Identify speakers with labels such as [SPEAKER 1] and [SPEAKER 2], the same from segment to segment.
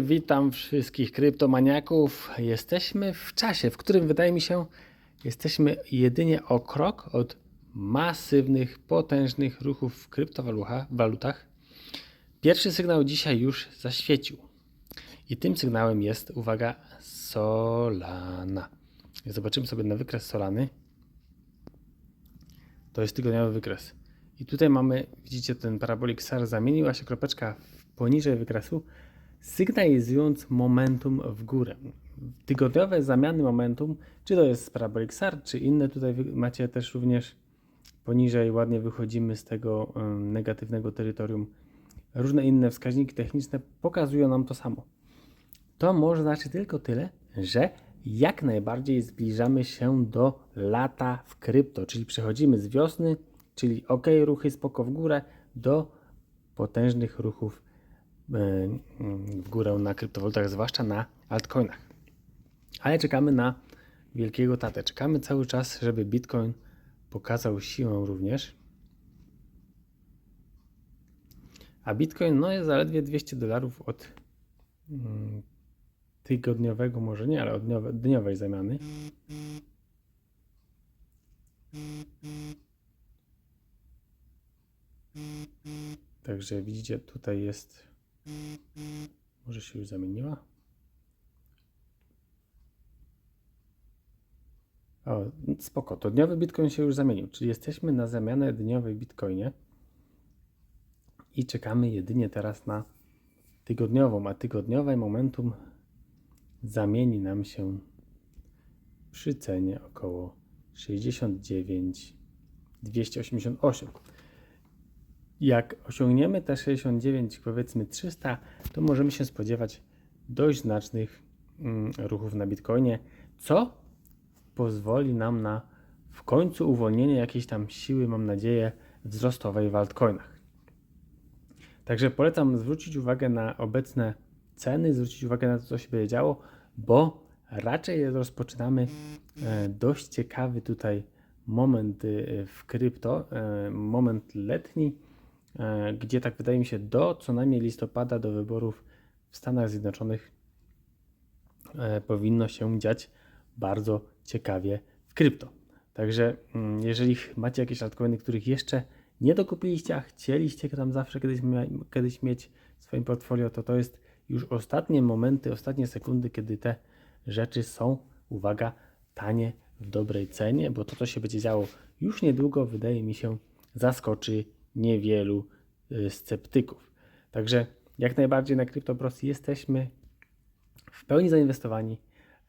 [SPEAKER 1] witam wszystkich kryptomaniaków. Jesteśmy w czasie, w którym wydaje mi się, jesteśmy jedynie o krok od masywnych, potężnych ruchów w kryptowalutach. Pierwszy sygnał dzisiaj już zaświecił. I tym sygnałem jest, uwaga, Solana. Zobaczymy sobie na wykres Solany. To jest tygodniowy wykres. I tutaj mamy, widzicie, ten parabolik SAR zamieniła się kropeczka poniżej wykresu, sygnalizując momentum w górę. Tygodniowe zamiany momentum, czy to jest parabolik SAR, czy inne, tutaj macie też również poniżej, ładnie wychodzimy z tego negatywnego terytorium. Różne inne wskaźniki techniczne pokazują nam to samo. To może znaczy tylko tyle, że jak najbardziej zbliżamy się do lata w krypto, czyli przechodzimy z wiosny, czyli ok, ruchy spoko w górę, do potężnych ruchów w górę na kryptowalutach, zwłaszcza na altcoinach. Ale czekamy na wielkiego tatę. Czekamy cały czas, żeby Bitcoin pokazał siłę również. A Bitcoin no, jest zaledwie 200 dolarów od mm, tygodniowego, może nie, ale od dniowe, dniowej zamiany. Także widzicie, tutaj jest. Może się już zamieniła? O, spoko, to dniowy Bitcoin się już zamienił, czyli jesteśmy na zamianę dniowej Bitcoinie i czekamy jedynie teraz na tygodniową, a tygodniowe momentum zamieni nam się przy cenie około 69 288. Jak osiągniemy te 69, powiedzmy 300, to możemy się spodziewać dość znacznych mm, ruchów na Bitcoinie, co pozwoli nam na w końcu uwolnienie jakiejś tam siły, mam nadzieję, wzrostowej w altcoinach. Także polecam zwrócić uwagę na obecne ceny, zwrócić uwagę na to, co się będzie działo, bo raczej rozpoczynamy e, dość ciekawy tutaj moment e, w krypto, e, moment letni, gdzie tak wydaje mi się do co najmniej listopada do wyborów w Stanach Zjednoczonych e, powinno się dziać bardzo ciekawie w krypto. Także mm, jeżeli macie jakieś altcoiny, których jeszcze nie dokupiliście, a chcieliście tam zawsze kiedyś, kiedyś mieć w swoim portfolio, to to jest już ostatnie momenty, ostatnie sekundy, kiedy te rzeczy są, uwaga, tanie w dobrej cenie, bo to, co się będzie działo już niedługo, wydaje mi się, zaskoczy niewielu y, sceptyków. Także jak najbardziej na CryptoPros jesteśmy w pełni zainwestowani.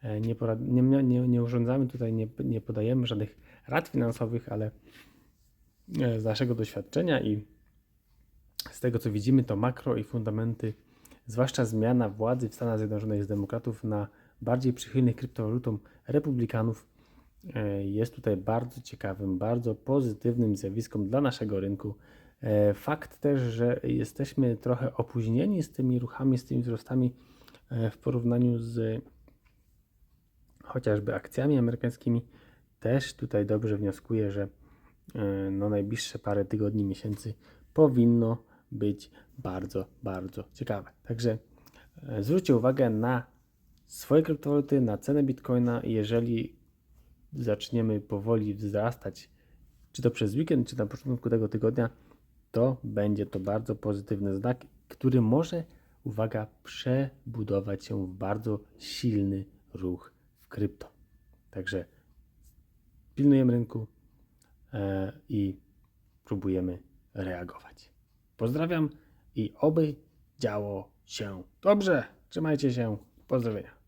[SPEAKER 1] E, Nie, porad, nie, nie, nie urządzamy tutaj, nie, nie podajemy żadnych rad finansowych, ale e, z naszego doświadczenia i z tego, co widzimy, to makro i fundamenty, zwłaszcza zmiana władzy w Stanach Zjednoczonych z demokratów na bardziej przychylnych kryptowalutom republikanów, jest tutaj bardzo ciekawym, bardzo pozytywnym zjawiskiem dla naszego rynku. E, Fakt też, że jesteśmy trochę opóźnieni z tymi ruchami, z tymi wzrostami e, w porównaniu z chociażby akcjami amerykańskimi, też tutaj dobrze wnioskuję, że e, no, najbliższe parę tygodni, miesięcy powinno być bardzo, bardzo ciekawe. Także e, zwróćcie uwagę na swoje kryptowaluty, na cenę bitcoina. Jeżeli zaczniemy powoli wzrastać, czy to przez weekend, czy na początku tego tygodnia, to będzie to bardzo pozytywny znak, który może, uwaga, przebudować się w bardzo silny ruch w krypto. Także pilnujemy rynku e, i próbujemy reagować. Pozdrawiam i oby działo się dobrze. Trzymajcie się. Pozdrowienia.